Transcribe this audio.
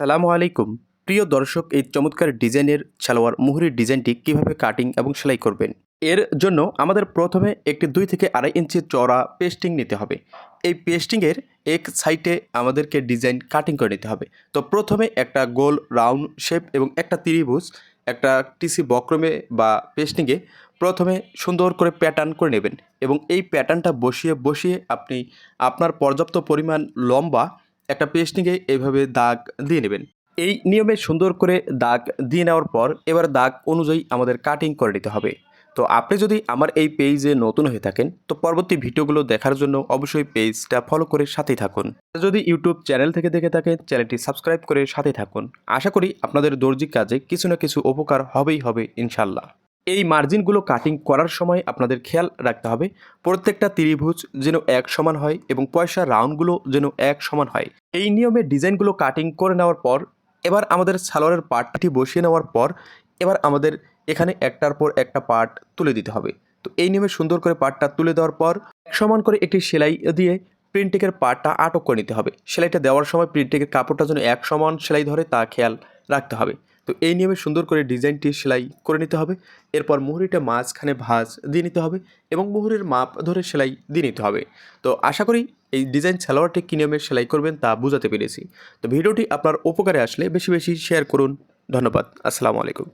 সালামু আলাইকুম। প্রিয় দর্শক, এই চমৎকার ডিজাইনের সালোয়ার মুহুরির ডিজাইনটি কীভাবে কাটিং এবং সেলাই করবেন? এর জন্য আমাদের প্রথমে একটি দুই থেকে আড়াই ইঞ্চি চওড়া পেস্টিং নিতে হবে। এই পেস্টিংয়ের এক সাইডে আমাদেরকে ডিজাইন কাটিং করে নিতে হবে। তো প্রথমে একটা গোল রাউন্ড শেপ এবং একটা ত্রিভুজ, একটা টিসি বক্রমে বা পেস্টিংয়ে প্রথমে সুন্দর করে প্যাটার্ন করে নেবেন এবং এই প্যাটার্নটা বসিয়ে বসিয়ে আপনি আপনার পর্যাপ্ত পরিমাণ লম্বা একটা পেস্টিংয়ে এইভাবে দাগ দিয়ে নেবেন। এই নিয়মে সুন্দর করে দাগ দিয়ে নেওয়ার পর এবার দাগ অনুযায়ী আমাদের কাটিং করে নিতে হবে। তো আপনি যদি আমার এই পেজে নতুন হয়ে থাকেন, তো পরবর্তী ভিডিওগুলো দেখার জন্য অবশ্যই পেজটা ফলো করে সাথেই থাকুন। যদি ইউটিউব চ্যানেল থেকে দেখে থাকেন চ্যানেলটি সাবস্ক্রাইব করে সাথে থাকুন। আশা করি আপনাদের দর্জিক কাজে কিছু না কিছু উপকার হবেই হবে ইনশাল্লাহ এই মার্জিনগুলো কাটিং করার সময় আপনাদের খেয়াল রাখতে হবে। প্রত্যেকটা ত্রিভুজ যেন এক সমান হয় এবং পয়সা রাউন্ডগুলো যেন এক সমান হয়। এই নিয়মে ডিজাইনগুলো কাটিং করে নেওয়ার পর, এবার আমাদের সালোয়ারের পার্টটি বসিয়ে নেওয়ার পর, এবার আমাদের এখানে একটার পর একটা পার্ট তুলে দিতে হবে। তো এই নিয়মে সুন্দর করে পার্টটা তুলে দেওয়ার পর, এক সমান করে একটি সেলাই দিয়ে প্রিন্টিংয়ের পার্টটা আটক করে নিতে হবে। সেলাইটা দেওয়ার সময় প্রিন্টিংয়ের কাপড়টা যেন এক সমান সেলাই ধরে তা খেয়াল রাখতে হবে। তো এই নিয়মে সুন্দর করে ডিজাইনটি সেলাই করে নিতে হবে। এরপর মুহুরিটা মাঝখানে ভাঁজ দিয়ে নিতে হবে এবং মুহুরির মাপ ধরে সেলাই দিয়ে নিতে হবে। তো আশা করি এই ডিজাইন সালোয়ারটি কী নিয়মে সেলাই করবেন তা বুঝাতে পেরেছি। তো ভিডিওটি আপনার উপকারে আসলে বেশি বেশি শেয়ার করুন। ধন্যবাদ। আসসালামু আলাইকুম।